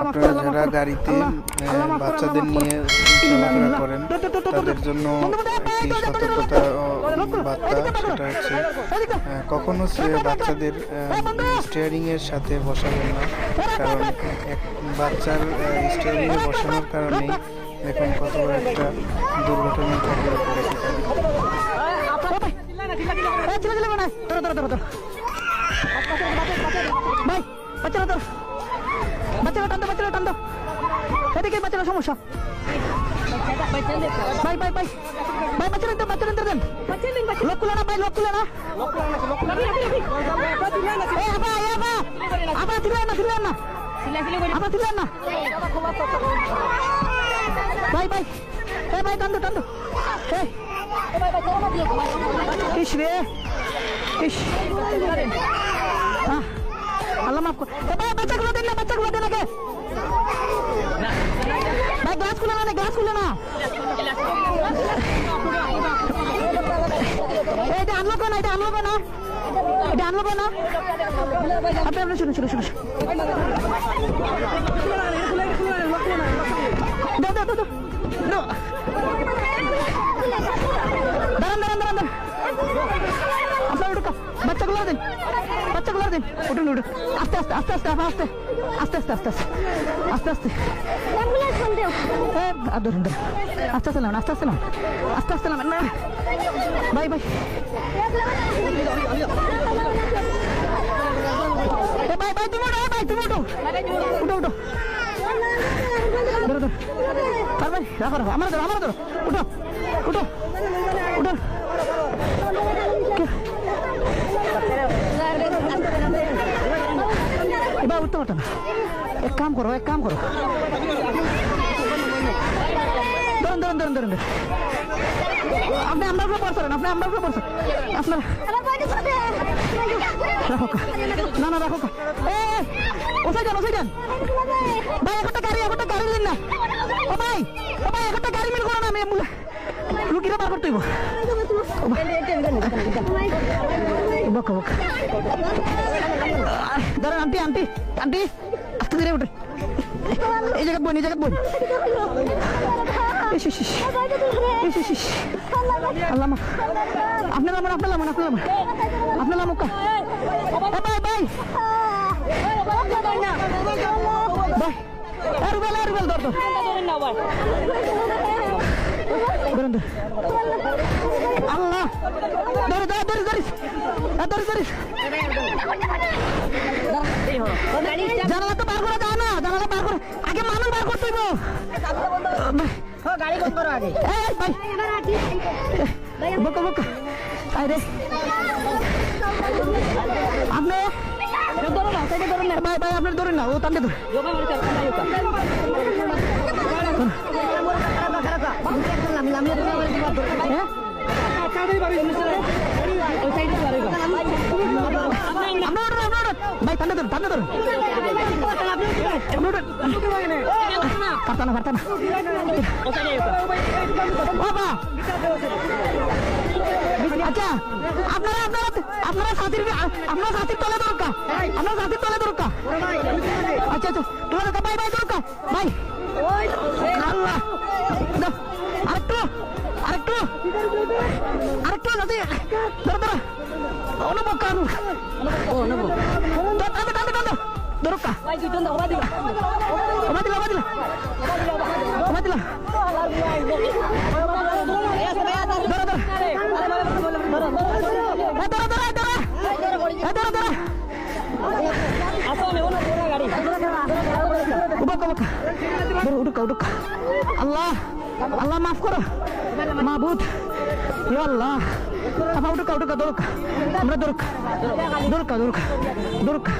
আপনারা যারা গাড়িতে বাচ্চাদের নিয়ে চলাফেরা করেন তাদের জন্য একটি দৌড়, সতর্কতা ও বার্তা সেটা হচ্ছে কখনো সে বাচ্চাদের স্টিয়ারিং এর সাথে বসাবেন না কারণ এক বাচ্চার স্টিয়ারিং এ বসানোর কারণেই দেখুন কত বড় একটা দুর্ঘটনা পড়েছে। ভাই, বাচ্চারা। বাচ্চারা টান দাও, বাচ্চারা টান দাও। এদিকে বাচ্চারা সমস্যা। ভাই ভাই ভাই ভাই বাচ্চারা দেন বাচ্চারা দেন লোক খুলে না ভাই লোক খুলে না। আপা দিলেন না দিলেন না। আপা দিলেন না। ভাই ভাই এ ভাই টান দো টান দো ইস রে। ইস। আল্লাহ মাফ কর। দেন না বাচ্চাগুলো দেন আগে ভাই, গ্লাস খুলে না গ্লাস খুলে না। এটা আনলো না, এটা আনলো না। এটা আনলো না। আপনি আপনি শুনুন শুনুন শুনুন। দাও দাও দাও দাও। বাচ্চাগুলো দিন উঠুন উঠুন আস্তে আস্তে আস্তে আস্তে আস্তে আস্তে আস্তে আস্তে আস্তে আস্তে আস্তে আর ধরুন ধরুন আস্তে আস্তে নামান আস্তে আস্তে নামান আস্তে আস্তে নামান না ভাই ভাই এ ভাই ভাই তুমি উঠো ভাই তুমি উঠো উঠো উঠো ধরো ধরো আর রাখো রাখো আমার ধরো আমার ধরো উঠো এক কাম করো এক কাম করো ধরুন ধরুন ধরুন ধরুন। আপনি আমরা উপরে পড়ছেন আপনি আমরা উপরে পড়ছেন আপনার রাখো না না রাখো। এ ওসাই যান ওসাই যান ভাই একটা গাড়ি একটা গাড়ি দিন না ও ভাই ও ভাই একটা গাড়ি মিল করো না আমি রুগীরা বার করতে হইব বকা বকা আন্টি আন্টি আন্টি, আস্তে ধীরে উঠে। এই জায়গা বোন, এই জায়গা বোন। আল্লাহ মাফ। আপনি লামন আপনি লামন আপনি লামন আপনি লামন কা। এ ভাই ভাই। ভাই। এ রুবেল এ রুবেল, ধর ধর। আল্লাহ। ধরে ধরে ধরে, ধরিস। এ, ধরে, ধরিস। জানালা তো বার করা যায় না জানালা বার করে আগে মানুষ বার করতে হইব। গাড়ি বন্ধ করো আগে। এই ভাই। বকা বকা। আই রে। আপনি? ধরো না সাইডে ধরো না ভাই ভাই আপনার ধরেন না ও তাকে ধরে। যোগা মারতে তান্ডে ধরুন তান্ডে ধরুন পারতা না পারতা না। বাবা! আচ্ছা আপনারা আপনারা আপনারা সাথীর আপনারা সাথীর তলে দরকার। আপনারা সাথীর তলে দরকার। আচ্ছা আচ্ছা তোমার বাই বাই দরকার। ভাই আরেকটু যাতে ধরো ধরো। অনুভব ও, অনুভব। দিলা ওমা দিলা। ধরো এ, ধরো ধরো, এ, ধরো। ধরো উঠুকা উঠুকা আল্লাহ আল্লাহ মাফ করো। মাহবুদ আল্লাহ আপা উঠুকা উঠুকা দরকা আমরা দরকা দরকা দরকা দরকা